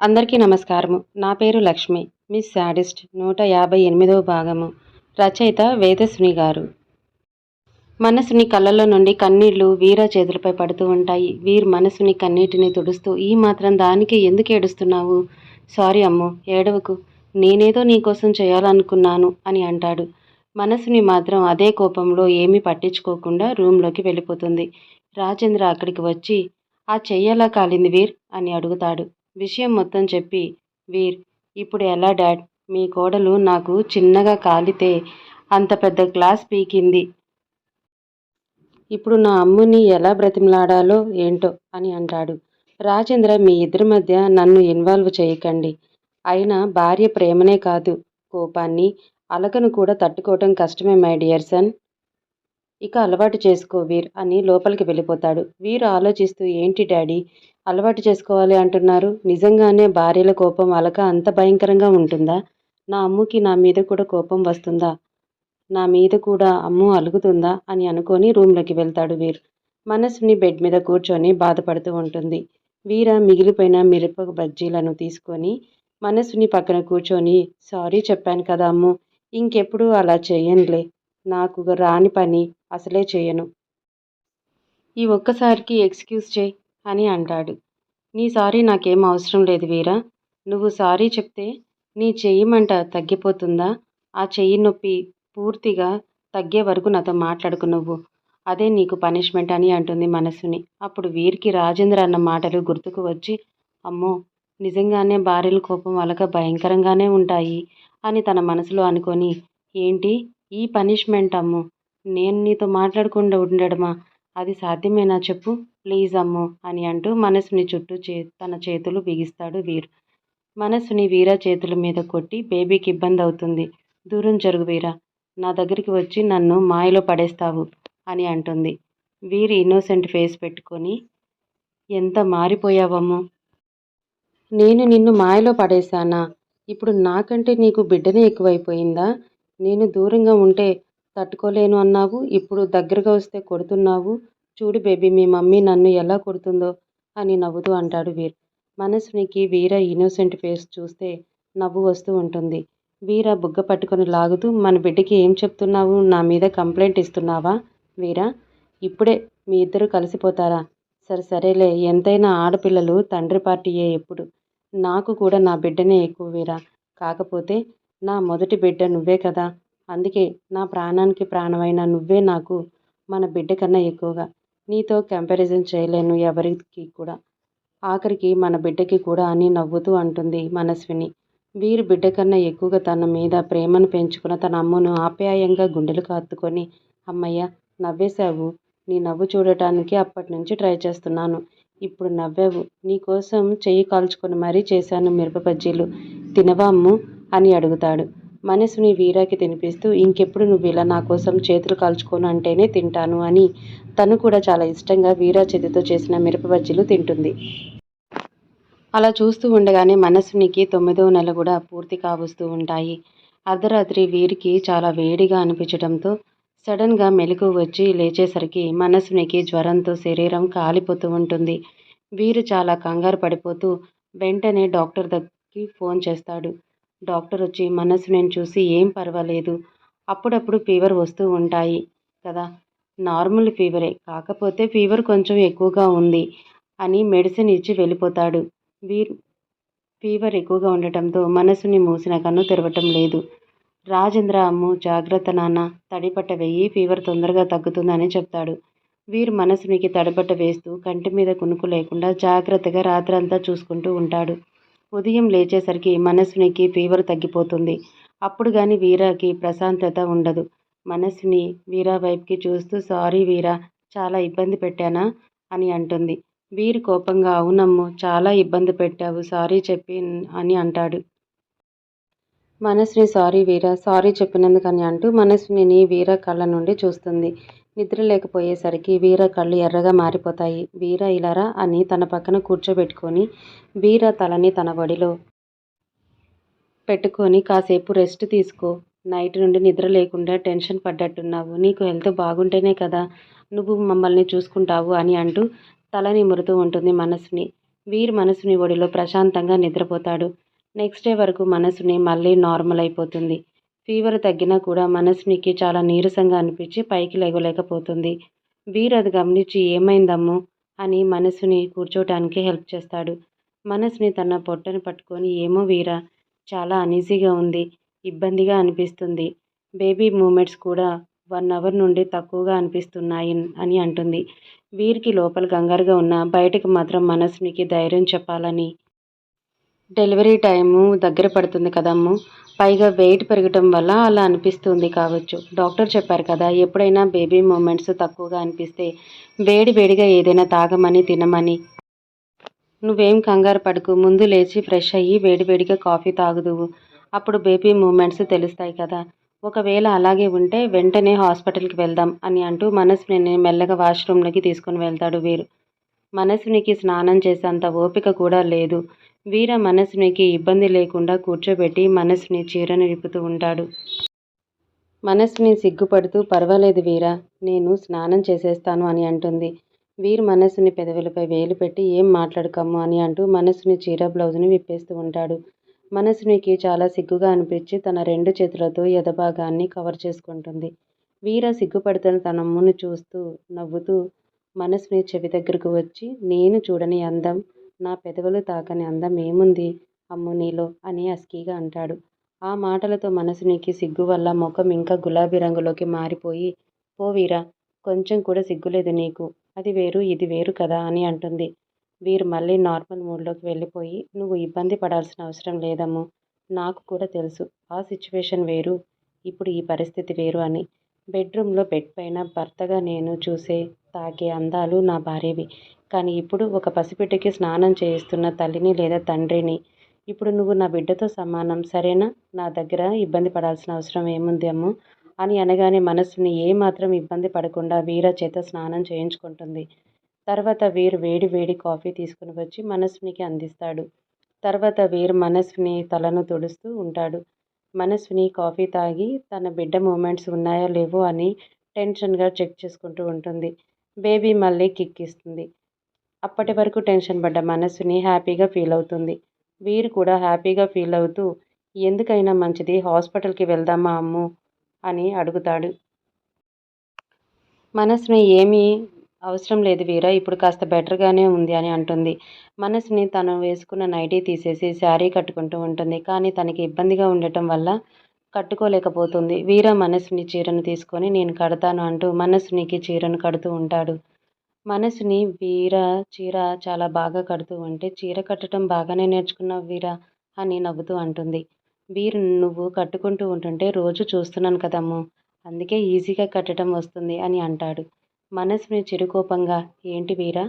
అందరికీ నమస్కారము. నా పేరు లక్ష్మి. మిస్ శాడిస్ట్ నూట యాభై ఎనిమిదవ భాగము. రచయిత వేదస్విని గారు. మనసుని కళ్ళల్లో నుండి కన్నీళ్ళు వీర చేతులపై పడుతూ ఉంటాయి. వీర్ మనసుని కన్నీటిని తుడుస్తూ ఈ మాత్రం దానికి ఎందుకు ఏడుస్తున్నావు? సారీ అమ్ము ఏడవకు. నేనేదో నీకోసం చేయాలనుకున్నాను అని అంటాడు. మనసుని మాత్రం అదే కోపంలో ఏమీ పట్టించుకోకుండా రూమ్లోకి వెళ్ళిపోతుంది. రాజేంద్ర అక్కడికి వచ్చి ఆ చెయ్యలా కాలింది వీర్ అని అడుగుతాడు. విషయం మొత్తం చెప్పి వీర్ ఇప్పుడు ఎలా డాడ్? మీ కోడలు నాకు చిన్నగా కాలితే అంత పెద్ద గ్లాస్ పీకింది. ఇప్పుడు నా అమ్ముని ఎలా బ్రతిమలాడాలో ఏంటో అని అంటాడు. రాజేంద్ర మీ ఇద్దరి మధ్య నన్ను ఇన్వాల్వ్ చేయకండి. అయినా భార్య ప్రేమనే కాదు కోపాన్ని. అలకను కూడా తట్టుకోవటం కష్టమే మై డియర్ సన్. ఇక అలవాటు చేసుకో వీర్ అని లోపలికి వెళ్ళిపోతాడు. వీరు ఆలోచిస్తూ ఏంటి డాడీ? అలవాటు చేసుకోవాలి అంటున్నారు. నిజంగానే భార్యల కోపం అలక అంత భయంకరంగా ఉంటుందా? నా అమ్ముకి నా మీద కూడా కోపం వస్తుందా? నా మీద కూడా అమ్ము అలుగుతుందా? అని అనుకొని రూమ్లోకి వెళ్తాడు వీర్. మనసుని బెడ్ మీద కూర్చొని బాధపడుతూ ఉంటుంది. వీర మిగిలిపోయిన మిరప బజ్జీలను తీసుకొని మనసుని పక్కన కూర్చొని సారీ చెప్పాను కదా అమ్ము ఇంకెప్పుడు అలా చేయనులే నాకు రాని పని అసలే చేయను. ఈ ఒక్కసారికి ఎక్స్క్యూజ్ చేయి అని అంటాడు. నీ సారీ నాకేం అవసరం లేదు వీరా. నువ్వు సారీ చెప్తే నీ చెయ్యి మంట తగ్గిపోతుందా? ఆ చెయ్యి నొప్పి పూర్తిగా తగ్గే వరకు నాతో మాట్లాడుకు నువ్వు. అదే నీకు పనిష్మెంట్ అని అంటుంది మనసుని. అప్పుడు వీరికి రాజేంద్ర అన్న మాటలు గుర్తుకు వచ్చి అమ్మో నిజంగానే భార్యల కోపం అలక భయంకరంగానే ఉంటాయి అని తన మనసులో అనుకొని ఏంటి? ఈ పనిష్మెంట్ అమ్ము నేను నీతో మాట్లాడకుండా ఉండడమా? అది సాధ్యమేనా చెప్పు. ప్లీజ్ అమ్ము! అని అంటూ మనసుని చుట్టూ చే తన చేతులు బిగిస్తాడు వీర్. మనసుని వీరా చేతుల మీద కొట్టి బేబీకి ఇబ్బంది అవుతుంది దూరం జరుగు వీరా. నా దగ్గరికి వచ్చి నన్ను మాయలో పడేస్తావు అని అంటుంది. వీరి ఇన్నోసెంట్ ఫేస్ పెట్టుకొని ఎంత మారిపోయావమ్ము! నేను నిన్ను మాయలో పడేశానా? ఇప్పుడు నాకంటే నీకు బిడ్డనే ఎక్కువైపోయిందా? నేను దూరంగా ఉంటే తట్టుకోలేను అన్నావు. ఇప్పుడు దగ్గరగా వస్తే కొడుతున్నావు. చూడు బేబీ మీ మమ్మీ నన్ను ఎలా కొడుతుందో అని నవ్వుతూ అంటాడు వీర్. మనసునికి వీర ఇన్నోసెంట్ ఫేస్ చూస్తే నవ్వు వస్తూ ఉంటుంది. వీర బుగ్గ పట్టుకొని లాగుతూ మన బిడ్డకి ఏం చెప్తున్నావు? నా మీద కంప్లైంట్ ఇస్తున్నావా? వీర ఇప్పుడే మీ ఇద్దరు కలిసిపోతారా? సరే సరేలే. ఎంతైనా ఆడపిల్లలు తండ్రి పార్టీయే ఎప్పుడు. నాకు కూడా నా బిడ్డనే ఎక్కువ వీరా. కాకపోతే నా మొదటి బిడ్డ నువ్వే కదా. అందుకే నా ప్రాణానికి ప్రాణమైన నువ్వే నాకు మన బిడ్డ కన్నా ఎక్కువగా. నీతో కంపారిజన్ చేయలేను ఎవరికి కూడా. ఆఖరికి మన బిడ్డకి కూడా అని నవ్వుతూ అంటుంది మనస్విని. వీరి బిడ్డ కన్నా ఎక్కువగా తన మీద ప్రేమను పెంచుకున్న తన అమ్మను ఆప్యాయంగా గుండెలు కాత్తుకొని అమ్మయ్య నవ్వేశావు. నీ నవ్వు చూడటానికి అప్పటి నుంచి ట్రై చేస్తున్నాను. ఇప్పుడు నవ్వావు. నీకోసం చెయ్యి కాల్చుకొని మరీ చేశాను మిరప బజ్జీలు. తినవా అమ్ము? అని అడుగుతాడు. మనసుని వీరాకి తినిపిస్తూ ఇంకెప్పుడు నువ్వు ఇలా నా కోసం చేతులు కాల్చుకోను అంటేనే తింటాను అని తను కూడా చాలా ఇష్టంగా వీరా చేతితో చేసిన మిరప బజ్జీలు తింటుంది. అలా చూస్తూ ఉండగానే మనసునికి తొమ్మిదో నెల కూడా పూర్తి కావస్తూ ఉంటాయి. అర్ధరాత్రి వీరికి చాలా వేడిగా అనిపించడంతో సడన్గా మెలకు వచ్చి లేచేసరికి మనసునికి జ్వరంతో శరీరం కాలిపోతూ ఉంటుంది. వీరు చాలా కంగారు పడిపోతూ వెంటనే డాక్టర్ దగ్గరికి ఫోన్ చేస్తాడు. డాక్టర్ వచ్చి మనసుని చూసి ఏం పర్వాలేదు. అప్పుడప్పుడు ఫీవర్ వస్తూ ఉంటాయి కదా. నార్మల్ ఫీవరే. కాకపోతే ఫీవర్ కొంచెం ఎక్కువగా ఉంది అని మెడిసిన్ ఇచ్చి వెళ్ళిపోతాడు. వీరు ఫీవర్ ఎక్కువగా ఉండటంతో మనసుని మూసిన కన్ను తెరవటం లేదు. రాజేంద్ర అమ్ము జాగ్రత్త నాన్న. తడిపట్ట వెయ్యి ఫీవర్ తొందరగా తగ్గుతుందని చెప్తాడు వీరు మనసునికి తడిపట్ట వేస్తూ కంటి మీద కునుకు లేకుండా జాగ్రత్తగా రాత్రంతా చూసుకుంటూ ఉంటాడు. ఉదయం లేచేసరికి మనసునికి ఫీవర్ తగ్గిపోతుంది. అప్పుడు కానీ వీరాకి ప్రశాంతత ఉండదు. మనసుని వీరా వైపుకి చూస్తూ సారీ వీరా చాలా ఇబ్బంది పెట్టానా? అని అంటుంది. వీరు కోపంగా అవునమ్ము చాలా ఇబ్బంది పెట్టావు సారీ చెప్పి అని అంటాడు. మనసుని సారీ వీరా సారీ చెప్పినందుకని అంటూ మనసుని వీర కళ్ళ నుండి చూస్తుంది. నిద్ర లేకపోయేసరికి వీర కళ్ళు ఎర్రగా మారిపోతాయి. వీర ఇలారా అని తన పక్కన కూర్చోబెట్టుకొని వీర తలని తన బడిలో పెట్టుకొని కాసేపు రెస్ట్ తీసుకో. నైట్ నుండి నిద్ర లేకుండా టెన్షన్ పడ్డట్టున్నావు. నీకు హెల్త్ బాగుంటేనే కదా నువ్వు మమ్మల్ని చూసుకుంటావు అని అంటూ తల నిమురుతూ ఉంటుంది మనసుని వీర్ మనసుని ఒడిలో ప్రశాంతంగా నిద్రపోతాడు. నెక్స్ట్ డే వరకు మనసుని మళ్ళీ నార్మల్ అయిపోతుంది. ఫీవర్ తగ్గినా కూడా మనసునికి చాలా నీరసంగా అనిపించి పైకి లేగలేకపోతుంది వీర్ అది గమనించి ఏమైందమ్ము? అని మనసుని కూర్చోటానికి హెల్ప్ చేస్తాడు. మనసుని తన పొట్టని పట్టుకొని ఏమో వీరా చాలా అనీజీగా ఉంది ఇబ్బందిగా అనిపిస్తుంది. బేబీ మూమెంట్స్ కూడా వన్ అవర్ నుండి తక్కువగా అనిపిస్తున్నాయి అని అంటుంది. వీరికి లోపల కంగారుగా ఉన్న బయటకు మాత్రం మనసునికి ధైర్యం చెప్పాలని డెలివరీ టైము దగ్గర పడుతుంది కదమ్ము. పైగా వెయిట్ పెరగటం వల్ల అలా అనిపిస్తుంది కావచ్చు. డాక్టర్ చెప్పారు కదా ఎప్పుడైనా బేబీ మూమెంట్స్ తక్కువగా అనిపిస్తే వేడి వేడిగా ఏదైనా తాగమని తినమని. నువ్వేం కంగారు పడుకు ముందు లేచి ఫ్రెష్ అయ్యి వేడివేడిగా కాఫీ తాగుదువు అప్పుడు బేబీ మూమెంట్స్ తెలుస్తాయి కదా. ఒకవేళ అలాగే ఉంటే వెంటనే హాస్పిటల్కి వెళ్దాం అని అంటూ మనస్విని మెల్లగా వాష్రూమ్లోకి తీసుకుని వెళ్తాడు వీరు. మనస్వినికి స్నానం చేసేంత ఓపిక కూడా లేదు. వీర మనసునికి ఇబ్బంది లేకుండా కూర్చోబెట్టి మనసుని చీరను విప్పుతూ ఉంటాడు. మనసుని సిగ్గుపడుతూ పర్వాలేదు వీరా నేను స్నానం చేసేస్తాను అని అంటుంది. వీర్ మనసుని పెదవులపై వేలు పెట్టి ఏం మాట్లాడకమ్ము అని అంటూ మనసుని చీర బ్లౌజ్ని విప్పేస్తూ ఉంటాడు. మనసునికి చాలా సిగ్గుగా అనిపించి తన రెండు చేతులతో ఎదభాగాన్ని కవర్ చేసుకుంటుంది. వీర సిగ్గుపడుతున్న తన అమ్ముని చూస్తూ నవ్వుతూ మనసుని చెవి దగ్గరకు వచ్చి నేను చూడని అందం నా పెదవులు తాకని అందం ఏముంది అమ్ము నీలో అని అస్కీగా అంటాడు. ఆ మాటలతో మనసునికి సిగ్గు వల్ల ముఖం ఇంకా గులాబీ రంగులోకి మారిపోయి పో వీరా కొంచెం కూడా సిగ్గులేదు నీకు. అది వేరు ఇది వేరు కదా అని అంటుంది. వీరు మళ్ళీ నార్మల్ మూడ్లోకి వెళ్ళిపోయి నువ్వు ఇబ్బంది పడాల్సిన అవసరం లేదమ్ము. నాకు కూడా తెలుసు. ఆ సిచ్యువేషన్ వేరు. ఇప్పుడు ఈ పరిస్థితి వేరు అని. బెడ్రూమ్లో బెడ్ పైన భర్తగా నేను చూసే తాగే అందాలు నా భార్యవి. కానీ ఇప్పుడు ఒక పసిబిడ్డకి స్నానం చేయిస్తున్న తల్లిని లేదా తండ్రిని ఇప్పుడు నువ్వు నా బిడ్డతో సమానం సరేనా? నా దగ్గర ఇబ్బంది పడాల్సిన అవసరం ఏముంది అమ్ము? అని అనగానే మనసుని ఏమాత్రం ఇబ్బంది పడకుండా వీర చేత స్నానం చేయించుకుంటుంది. తర్వాత వీరు వేడి వేడి కాఫీ తీసుకుని వచ్చి మనస్వినికి అందిస్తాడు. తర్వాత వీరు మనస్విని తలను తుడుస్తూ ఉంటాడు. మనస్విని కాఫీ తాగి తన బిడ్డ మూమెంట్స్ ఉన్నాయో లేవో అని టెన్షన్గా చెక్ చేసుకుంటూ ఉంటుంది. బేబీ మళ్ళీ కిక్ ఇస్తుంది అప్పటి వరకు టెన్షన్ పడ్డ మనసుని హ్యాపీగా ఫీల్ అవుతుంది. వీరు కూడా హ్యాపీగా ఫీల్ అవుతూ ఎందుకైనా మంచిది హాస్పిటల్కి వెళ్దామా అమ్ము? అని అడుగుతాడు. మనసుని ఏమీ అవసరం లేదు వీరా ఇప్పుడు కాస్త బెటర్గానే ఉంది అని అంటుంది. మనసుని తను వేసుకున్న నైటీ తీసేసి శారీ కట్టుకుంటూ ఉంటుంది. కానీ తనకి ఇబ్బందిగా ఉండటం వల్ల కట్టుకోలేకపోతుంది. వీర మనసుని చీరను తీసుకొని నేను కడతాను అంటూ మనసునికి చీరను కడుతూ ఉంటాడు. మనసుని వీర చీర చాలా బాగా కడుతూ ఉంటే చీర కట్టడం బాగానే నేర్చుకున్నావు వీర అని నవ్వుతూ అంటుంది. వీరు నువ్వు కట్టుకుంటూ ఉంటుంటే రోజు చూస్తున్నాను కదమ్ము అందుకే ఈజీగా కట్టడం వస్తుంది అని అంటాడు. మనసుని చిరుకోపంగా ఏంటి వీరా?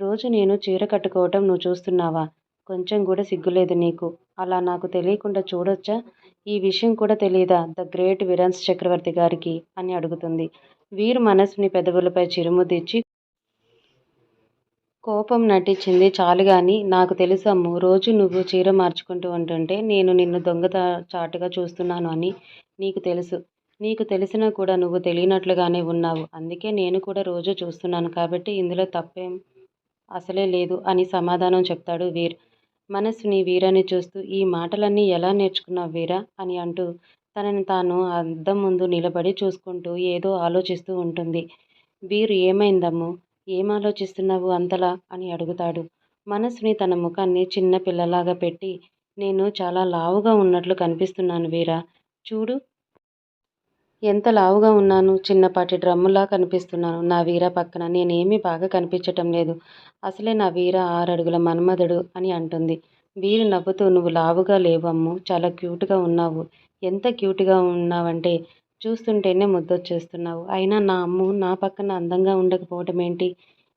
రోజు నేను చీర కట్టుకోవటం నువ్వు చూస్తున్నావా? కొంచెం కూడా సిగ్గులేదు నీకు. అలా నాకు తెలియకుండా చూడొచ్చా? ఈ విషయం కూడా తెలియదా ద గ్రేట్ విరాన్స్ చక్రవర్తి గారికి అని అడుగుతుంది. వీరు మనసుని పెదవులపై చిరుముదిచ్చి కోపం నటించింది చాలు కానీ నాకు తెలుసమ్ము రోజు నువ్వు చీర మార్చుకుంటూ ఉంటుంటే నేను నిన్ను దొంగత చాటుగా చూస్తున్నాను అని నీకు తెలుసు. నీకు తెలిసినా కూడా నువ్వు తెలియనట్లుగానే ఉన్నావు. అందుకే నేను కూడా రోజు చూస్తున్నాను కాబట్టి ఇందులో తప్పేం అసలే లేదు అని సమాధానం చెప్తాడు వీర్. మనసుని వీరాని చూస్తూ ఈ మాటలన్నీ ఎలా నేర్చుకున్నావు వీరా? అని అంటూ తనని తాను అద్దం ముందు నిలబడి చూసుకుంటూ ఏదో ఆలోచిస్తూ ఉంటుంది. వీరు ఏమైందమ్ము? ఏం ఆలోచిస్తున్నావు అంతలా? అని అడుగుతాడు. మనసుని తన ముఖాన్ని చిన్న పిల్లలాగా పెట్టి నేను చాలా లావుగా ఉన్నట్లు కనిపిస్తున్నాను వీరా. చూడు ఎంత లావుగా ఉన్నాను. చిన్నపాటి డ్రమ్ములా కనిపిస్తున్నాను. నా వీర పక్కన నేనేమీ బాగా కనిపించటం లేదు. అసలే నా వీర ఆరడుగుల మన్మధుడు అని అంటుంది. వీరు నవ్వుతూ నువ్వు లావుగా లేవమ్ము చాలా క్యూట్గా ఉన్నావు. ఎంత క్యూట్గా ఉన్నావంటే చూస్తుంటేనే ముద్దొచ్చేస్తున్నావు. అయినా నా అమ్ము నా పక్కన అందంగా ఉండకపోవటం ఏంటి?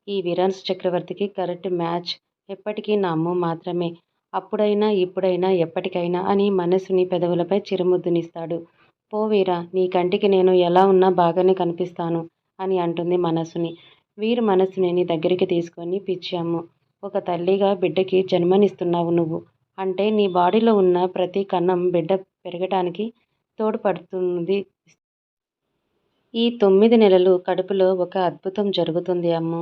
ఈ విరాన్స్ చక్రవర్తికి కరెక్ట్ మ్యాచ్. ఎప్పటికీ నా అమ్ము మాత్రమే. అప్పుడైనా ఇప్పుడైనా ఎప్పటికైనా అని మనసుని పెదవులపై చిరుముద్దునిస్తాడు. పో వీరా నీ కంటికి నేను ఎలా ఉన్నా బాగానే కనిపిస్తాను అని అంటుంది మనసుని. వీరి మనసుని దగ్గరికి తీసుకొని పిచ్చాము. ఒక తల్లిగా బిడ్డకి జన్మనిస్తున్నావు నువ్వు. అంటే నీ బాడీలో ఉన్న ప్రతి కన్నం బిడ్డ పెరగటానికి తోడ్పడుతుంది. ఈ తొమ్మిది నెలలు కడుపులో ఒక అద్భుతం జరుగుతుంది అమ్ము.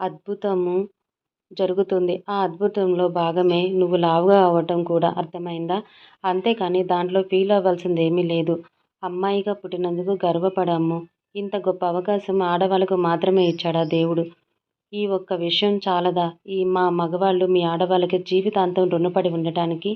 అద్భుతము జరుగుతుంది. ఆ అద్భుతంలో భాగమే నువ్వు లావుగా అవ్వటం కూడా అర్థమైందా? అంతేకాని దాంట్లో ఫీల్ అవ్వాల్సింది ఏమీ లేదు. అమ్మాయిగా పుట్టినందుకు గర్వపడమ్ము ఇంత గొప్ప అవకాశం ఆడవాళ్ళకు మాత్రమే ఇచ్చాడా దేవుడు? ఈ ఒక్క విషయం చాలదా? ఈ మా మగవాళ్ళు మీ ఆడవాళ్ళకి జీవితాంతం రుణపడి ఉండటానికి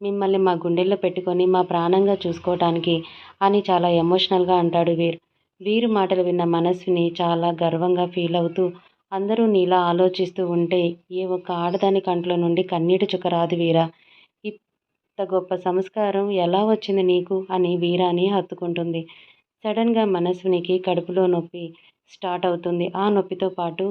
మిమ్మల్ని మా గుండెల్లో పెట్టుకొని మా ప్రాణంగా చూసుకోవటానికి అని చాలా ఎమోషనల్గా అంటాడు వీర్. వీరు మాటలు విన్న మనస్విని చాలా గర్వంగా ఫీల్ అవుతూ అందరూ నీలా ఆలోచిస్తూ ఉంటే ఏ ఒక్క ఆడదాని కంట్లో నుండి కన్నీటి చుక్క రాదు వీరా. ఇంత గొప్ప సంస్కారం ఎలా వచ్చింది నీకు? అని వీరాని హత్తుకుంటుంది. సడన్గా మనస్వినికి కడుపులో నొప్పి స్టార్ట్ అవుతుంది. ఆ నొప్పితో పాటు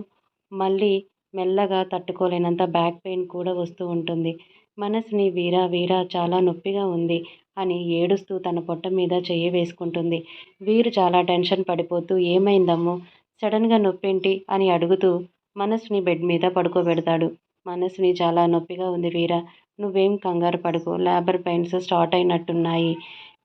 మళ్ళీ మెల్లగా తట్టుకోలేనంత బ్యాక్ పెయిన్ కూడా వస్తూ ఉంటుంది. మనసుని వీరా వీరా చాలా నొప్పిగా ఉంది అని ఏడుస్తూ తన పొట్ట మీద చెయ్యి వేసుకుంటుంది. వీరు చాలా టెన్షన్ పడిపోతూ ఏమైందమ్మో? సడన్గా నొప్పేంటి అని అడుగుతూ మనస్సుని బెడ్ మీద పడుకోబెడతాడు. మనస్సుని చాలా నొప్పిగా ఉంది వీరా. నువ్వేం కంగారు పడుకో. లేబర్ పెయిన్స్ స్టార్ట్ అయినట్టున్నాయి.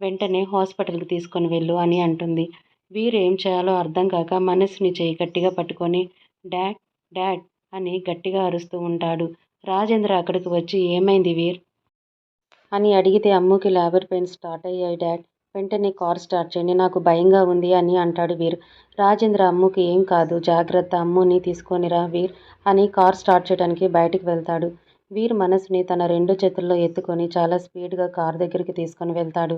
వెంటనే హాస్పిటల్కి తీసుకొని వెళ్ళు అని అంటుంది. వీరు ఏం చేయాలో అర్థం కాక మనస్సుని చేయి గట్టిగా పట్టుకొని డాడ్ డాడ్ అని గట్టిగా అరుస్తూ ఉంటాడు. రాజేంద్ర అక్కడికి వచ్చి ఏమైంది వీర్? అని అడిగితే అమ్ముకి లేబర్ పెయిన్స్ స్టార్ట్ అయ్యాయి డాడ్. వెంటనే కార్ స్టార్ట్ చేయండి. నాకు భయంగా ఉంది అని అంటాడు వీర్. రాజేంద్ర అమ్ముకి ఏం కాదు. జాగ్రత్త అమ్ముని తీసుకొనిరా వీర్ అని కార్ స్టార్ట్ చేయడానికి బయటికి వెళ్తాడు. వీర్ మనసుని తన రెండు చేతుల్లో ఎత్తుకొని చాలా స్పీడ్గా కార్ దగ్గరికి తీసుకొని వెళ్తాడు.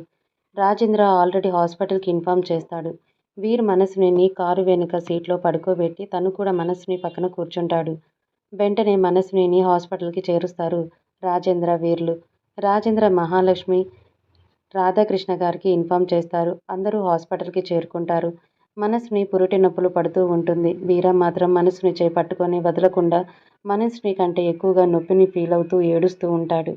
రాజేంద్ర ఆల్రెడీ హాస్పిటల్కి ఇన్ఫామ్ చేస్తాడు. వీర్ మనసుని కారు వెనుక సీట్లో పడుకోబెట్టి తను కూడా మనసుని పక్కన కూర్చుంటాడు. వెంటనే మనసుని హాస్పిటల్కి చేరుస్తారు రాజేంద్ర వీర్లు. రాజేంద్ర మహాలక్ష్మి రాధాకృష్ణ గారికి ఇన్ఫామ్ చేస్తారు. అందరూ హాస్పిటల్కి చేరుకుంటారు. మనసుని పురుటి నొప్పులు పడుతూ ఉంటుంది. వీర మాత్రం మనసుని చేపట్టుకొని వదలకుండా మనసుని కంటే ఎక్కువగా నొప్పిని ఫీల్ అవుతూ ఏడుస్తూ ఉంటాడు.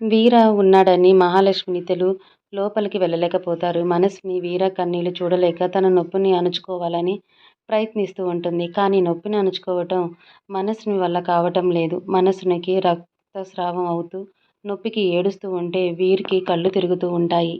వీర ఉన్నాడని మహాలక్ష్మిని తెలు లోపలికి వెళ్ళలేకపోతారు. మనసుని వీర కన్నీళ్ళు చూడలేక తన నొప్పిని అణుచుకోవాలని ప్రయత్నిస్తూ ఉంటుంది. కానీ నొప్పిని అణుచుకోవటం మనసుని వల్ల కావటం లేదు. మనసునికి రక్తస్రావం అవుతూ నొప్పికి ఏడుస్తూ ఉంటే వీరికి కళ్ళు తిరుగుతూ ఉంటాయి.